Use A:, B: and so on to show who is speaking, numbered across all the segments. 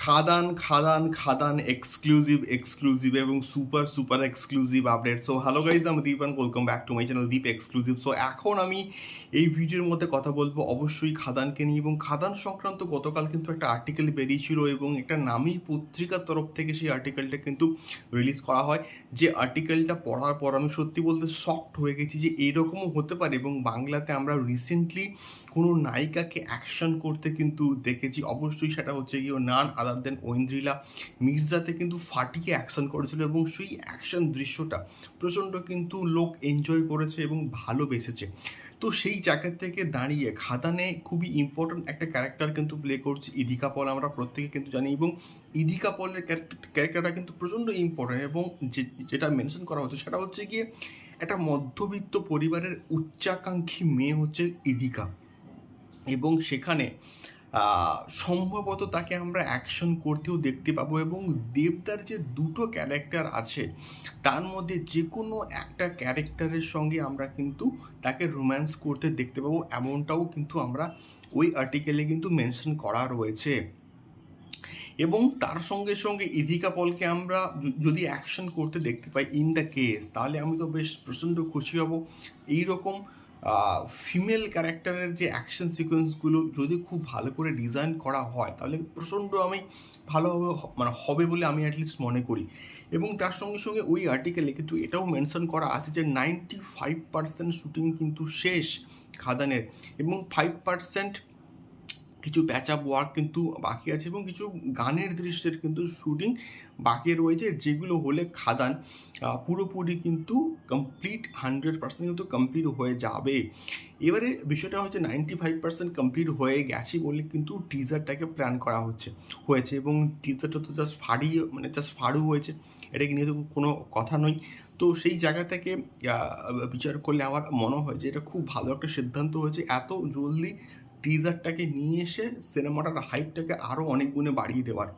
A: খাদান Khadaan Khadaan exclusive exclusive এবং super super exclusive update so hello guys আমি Deep and welcome back to my channel Deep exclusive so এখন আমি এই ভিডিওর মধ্যে কথা বলব অবশ্যই খাদানকে নিয়ে এবং খাদান সংক্রান্ত গতকাল কিন্তু একটা আর্টিকেল বেরিয়েছিল এবং একটা নামী পত্রিকার তরফ থেকে সেই আর্টিকেলটা কিন্তু রিলিজ করা হয়। যে আর্টিকেলটা পড়ার পর আমি সত্যি বলতে শকড হয়ে গেছি যে এইরকমও হতে পারে এবং বাংলাতে আমরা রিসেন্টলি কোনো নায়িকাকে অ্যাকশন করতে কিন্তু দেখেছি। অবশ্যই সেটা হচ্ছে গিয়ে নান আদার দেন ঐন্দ্রিলা মির্জাতে কিন্তু ফাটিয়ে অ্যাকশন করেছিল এবং সেই অ্যাকশন দৃশ্যটা প্রচণ্ড কিন্তু লোক এনজয় করেছে এবং ভালোবেসেছে তো সেই জায়গা থেকে দাঁড়িয়ে খাদানে খুবই ইম্পর্ট্যান্ট একটা ক্যারেক্টার কিন্তু প্লে করছে ইদিকা পল, আমরা প্রত্যেকে কিন্তু জানি এবং ইদিকা পলের ক্যারেক্টারটা কিন্তু প্রচণ্ড ইম্পর্ট্যান্ট এবং যেটা মেনশন করা হচ্ছে সেটা হচ্ছে গিয়ে একটা মধ্যবিত্ত পরিবারের উচ্চাকাঙ্ক্ষী মেয়ে হচ্ছে ইদিকা। এবং সেখানে সম্ভবত তাকে আমরা অ্যাকশন করতেও দেখতে পাবো এবং দেবদার যে দুটো ক্যারেক্টার আছে, তার মধ্যে যে কোনো একটা ক্যারেক্টারের সঙ্গে আমরা কিন্তু তাকে রোম্যান্স করতে দেখতে পাবো। এমনটাও কিন্তু আমরা ওই আর্টিকেলে কিন্তু মেনশন করা রয়েছে। এবং তার সঙ্গে সঙ্গে ইধিকা পলকে আমরা যদি অ্যাকশন করতে দেখতে পাই ইন দ্য কেস তাহলে আমি তো বেশ প্রচণ্ড খুশি হব। এইরকম ফিমেল ক্যারেক্টারের যে অ্যাকশন সিকোয়েন্সগুলো যদি খুব ভালো করে ডিজাইন করা হয়, তাহলে প্রচণ্ড আমি ভালোভাবে মানে হবে বলে আমি অ্যাটলিস্ট মনে করি। এবং তার সঙ্গে সঙ্গে ওই আর্টিকেলে কিন্তু এটাও মেনশন করা আছে যে নাইনটি ফাইভ পার্সেন্ট শুটিং কিন্তু শেষ খাদানের এবং ফাইভ পার্সেন্ট কিছু প্যাচ আপ ওয়ার্ক কিন্তু বাকি আছে এবং কিছু গানের দৃশ্যের কিন্তু শুটিং বাকি রয়েছে, যেগুলো হলে খাদান পুরোপুরি কিন্তু কমপ্লিট হান্ড্রেড পার্সেন্ট কিন্তু কমপ্লিট হয়ে যাবে। এবারে বিষয়টা হচ্ছে নাইনটি ফাইভ পার্সেন্ট কমপ্লিট হয়ে গেছে বলে কিন্তু টিজারটাকে প্ল্যান করা হচ্ছে, হয়েছে এবং টিজারটা তো জাস্ট ফাড়িয়ে মানে জাস্ট ফাড়ু হয়েছে এটাকে নিয়ে তো কোনো কথা নয়। তো সেই জায়গা থেকে বিচার করলে আমার মনে হয় যে এটা খুব ভালো একটা সিদ্ধান্ত হয়েছে। এত জলদি টিজারটাকে নিয়ে এসে সিনেমাটার হাইপটাকে আরও অনেক গুণে বাড়িয়ে দেওয়ার।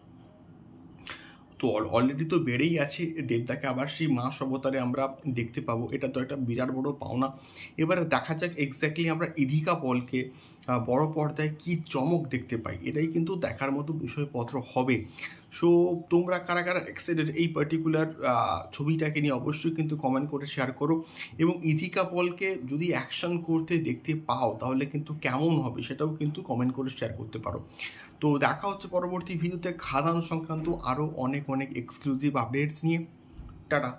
A: তো অলরেডি তো বেড়েই আছে, দেবদাকে আবার সেই মাস অবতারে আমরা দেখতে পাবো। এটা তো একটা বিরাট বড় পাওনা। এবারে দেখা যাক এক্স্যাক্টলি আমরা ইধিকা পলকে বড় পর্দায় কি চমক দেখতে পাই? এটাই কিন্তু দেখার মতো বিষয়পত্র হবে। সো, তোমরা কারা কারা এক্সাইটেড এই পার্টিকুলার ছবিটাকে নিয়ে অবশ্যই কিন্তু কমেন্ট করে শেয়ার করো। এবং ইথিকা পলকে যদি অ্যাকশন করতে দেখতে পাও, তাহলে কিন্তু কেমন হবে সেটাও কিন্তু কমেন্ট করে শেয়ার করতে পারো। তো দেখা হচ্ছে পরবর্তী ভিডিওতে খাদান সংক্রান্ত আরও অনেক অনেক এক্সক্লুসিভ আপডেটস নিয়ে। টাটা।